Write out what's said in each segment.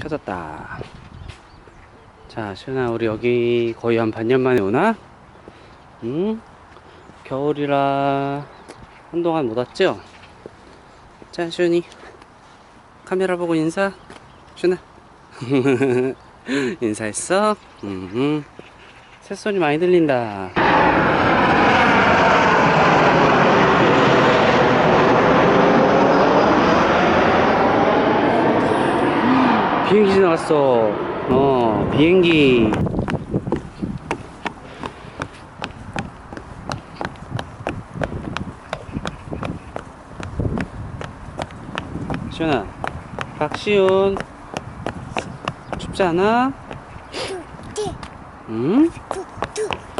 켜졌다. 자, 시은아, 우리 여기 거의 한 반년 만에 오나? 응? 겨울이라 한동안 못 왔죠? 자, 시은이. 카메라 보고 인사. 시은아. 인사했어? 음. 새소리 많이 들린다. 비행기 지나갔어. 어, 비행기. 시원아, 박시훈. 춥지 않아? 응?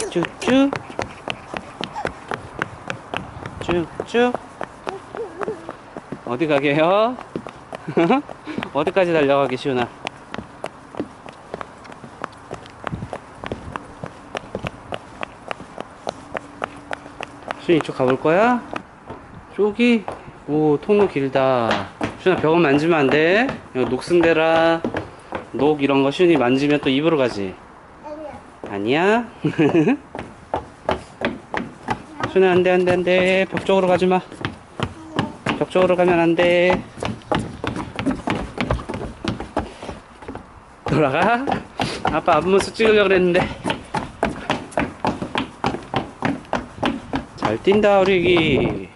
쭉쭉. 쭉쭉. 어디 가게요? 어디까지 달려가게 시훈아? 시훈 이쪽 가볼 거야? 저기 오 통로 길다 시훈아 벽은 만지면 안 돼. 이거 녹슨데라 녹 이런 거 시훈이 만지면 또 입으로 가지. 아니야? 시훈아 안돼 안돼 안돼 벽 쪽으로 가지 마. 벽 쪽으로 가면 안 돼. 돌아가? 아빠 앞모습 찍으려고 그랬는데. 잘 뛴다, 우리 애기.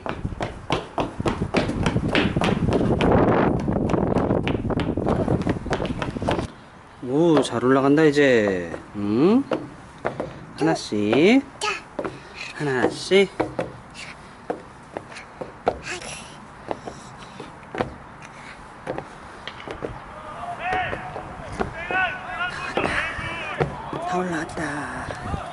오, 잘 올라간다, 이제. 응? 하나씩. 하나씩. 다 올라왔다.